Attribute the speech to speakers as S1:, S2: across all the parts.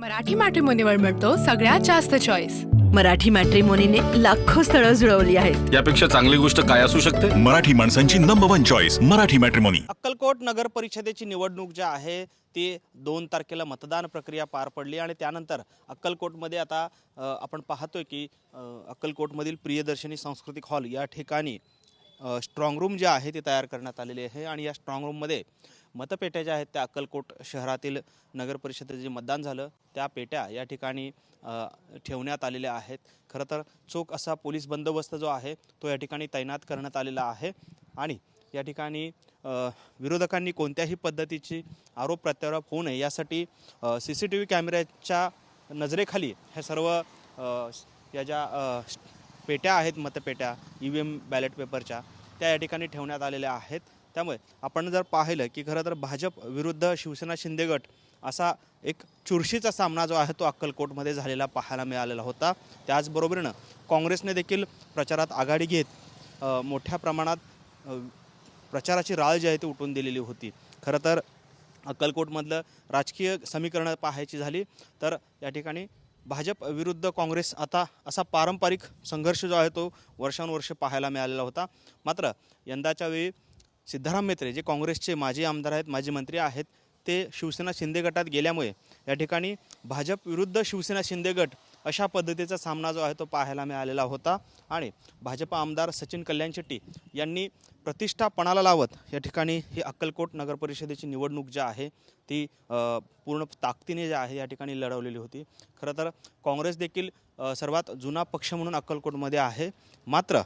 S1: मराठी मॅट्रिमोनीवर मिळतो सगळ्यात जास्त चॉईस
S2: मराठी मॅट्रिमोनीने लाखो स्थळं जुळवली आहेत.
S3: यापेक्षा चांगली गोष्ट काय असू शकते?
S4: मराठी माणसांची number one choice Marathi matrimony
S5: Akkalkot नगर परिषदेची निवडणूक जी आहे ती दोन तारखेला मतदान प्रक्रिया पार पडली आणि त्यानंतर अक्कलकोटमध्ये आता अ, आपण पाहतोय की अ, अक्कलकोटमधील प्रियदर्शनी सांस्कृतिक हॉल या ठिकाणी स्ट्रॉंग रूम जे आहे ते तयार करण्यात आलेले आहे आणि या स्ट्रॉंग रूममध्ये मतपेट्या ज्या आहेत त्या अक्कलकोट शहरातील नगर परिषदेचे जे मतदान झालं त्या पेट्या या ठिकाणी ठेवण्यात आलेल्या आहेत. खरं तर चोख असा पोलीस बंदोबस्त जो आहे तो या ठिकाणी तैनात करण्यात आलेला आहे. आणि या ठिकाणी विरोधकांनी कोणत्याही पद्धतीची आरोप प्रत्यारोप होऊ नये यासाठी सी सी टी व्ही कॅमेऱ्याच्या नजरेखाली ह्या सर्व या ज्या पेट्या आहेत मतपेट्या ई व्ही एम बॅलेट पेपरच्या त्या या ठिकाणी ठेवण्यात आलेल्या आहेत. त्यामुळे आपण जर पाहिलं की खरं तर भाजप विरुद्ध शिवसेना शिंदे गट असा एक चुरशीचा सामना जो आहे तो अक्कलकोटमध्ये झालेला पाहायला मिळालेला होता. त्याचबरोबरीनं काँग्रेसने देखील प्रचारात आघाडी घेत मोठ्या प्रमाणात प्रचाराची राळ जी आहे ती उठून दिलेली होती. खरं तर अक्कलकोटमधलं राजकीय समीकरणं पाहायची झाली तर या ठिकाणी भाजप विरुद्ध काँग्रेस आता असा पारंपरिक संघर्ष जो आहे तो वर्षानुवर्ष पाहायला मिळालेला होता. मात्र यंदाच्या वेळी सिद्धाराम मेत्रे जे काँग्रेसचे माजी आमदार आहेत माजी मंत्री आहेत ते शिवसेना शिंदे गटात गेल्यामुळे या ठिकाणी भाजप विरुद्ध शिवसेना शिंदे गट अशा पद्धतीचा सामना जो आहे तो पाहायला मिळालेला होता. आणि भाजप आमदार सचिन कल्याण शेट्टी यांनी प्रतिष्ठापणाला लावत या ठिकाणी ही अक्कलकोट नगरपरिषदेची निवडणूक जी आहे ती पूर्ण ताकदीने जी आहे या ठिकाणी लढवलेली होती. खरं तर काँग्रेस देखील सर्वात जुना पक्ष म्हणून अक्कलकोटमध्ये आहे. मात्र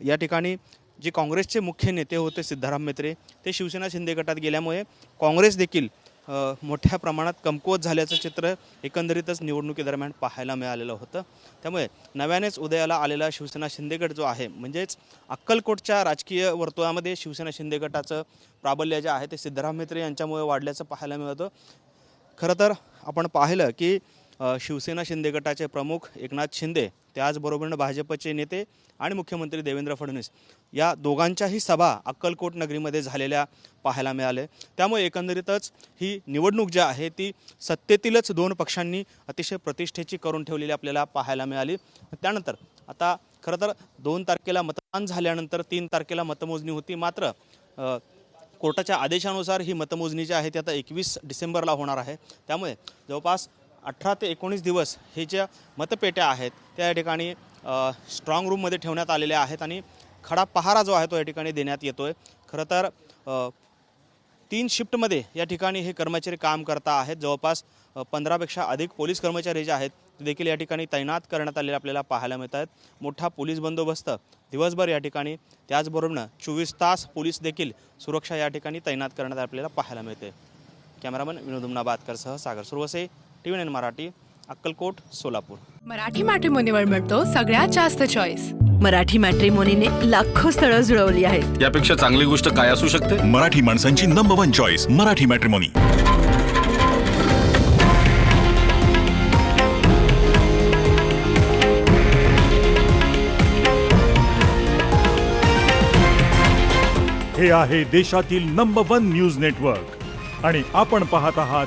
S5: या ठिकाणी जे काँग्रेसचे मुख्य नेते होते सिद्धाराम मेत्रे ते शिवसेना शिंदे गटात गेल्यामुळे काँग्रेस देखील मोठ्या प्रमाणात कमकुवत झाल्याचं चित्र एकंदरीतच निवडणुकीदरम्यान पाहायला मिळालेलं होतं. त्यामुळे नव्यानेच उदयाला आलेला शिवसेना शिंदे गट जो आहे म्हणजेच अक्कलकोटच्या राजकीय वर्तुळामध्ये शिवसेना शिंदे गटाचं प्राबल्य जे आहे ते सिद्धराम मेत्रे यांच्यामुळे वाढल्याचं पाहायला मिळतं. खरं तर आपण पाहिलं की शिवसेना शिंदे गटाचे प्रमुख एकनाथ शिंदे त्याचबरोबरीनं भाजपचे नेते आणि मुख्यमंत्री देवेंद्र फडणवीस. या दोघांच्याही सभा अक्कलकोट नगरीमध्ये झालेल्या पाहायला मिळाले त्यामुळे एकंदरीतच ही निवडणूक जी आहे ती सत्तेतीलच दोन पक्षांनी अतिशय प्रतिष्ठेची करून ठेवलेली आपल्याला पाहायला मिळाली. त्यानंतर आता खरं तर दोन तारखेला मतदान झाल्यानंतर तीन तारखेला मतमोजणी होती. मात्र कोर्टाच्या आदेशानुसार ही मतमोजणी जी आहे ती आता एकवीस डिसेंबरला होणार आहे. त्यामुळे जवळपास अठरा ते एकोणीस दिवस हे ज्या मतपेट्या आहेत त्या या ठिकाणी स्ट्रॉंग रूममध्ये ठेवण्यात आलेल्या आहेत आणि खडा पहारा जो आहे तो या ठिकाणी देण्यात येतो आहे खरं तर तीन शिफ्टमध्ये या ठिकाणी हे कर्मचारी काम करता आहेत. जवळपास पंधरापेक्षा अधिक पोलीस कर्मचारी जे आहेत ते देखील या ठिकाणी तैनात करण्यात आलेले आपल्याला पाहायला मिळत आहेत मोठा पोलीस बंदोबस्त दिवसभर या ठिकाणी त्याचबरोबर चोवीस तास पोलीस देखील सुरक्षा या ठिकाणी तैनात करण्यात आपल्याला पाहायला मिळते. कॅमेरामन विनोद उमनाबादकरसह सागर सुरवसे टी व्ही मराठी अक्कलकोट सोलापूर.
S1: मराठी मॅट्रिमोनीवर मिळतो सगळ्यात जास्त चॉईस
S2: मराठी मॅट्रिमोनीने लाखो स्थळं जुळवली आहेत.
S3: यापेक्षा चांगली गोष्ट काय असू शकते?
S4: मराठी माणसांची number one choice Marathi matrimony
S6: हे आहे देशातील नंबर वन न्यूज नेटवर्क आणि आपण पाहत आहात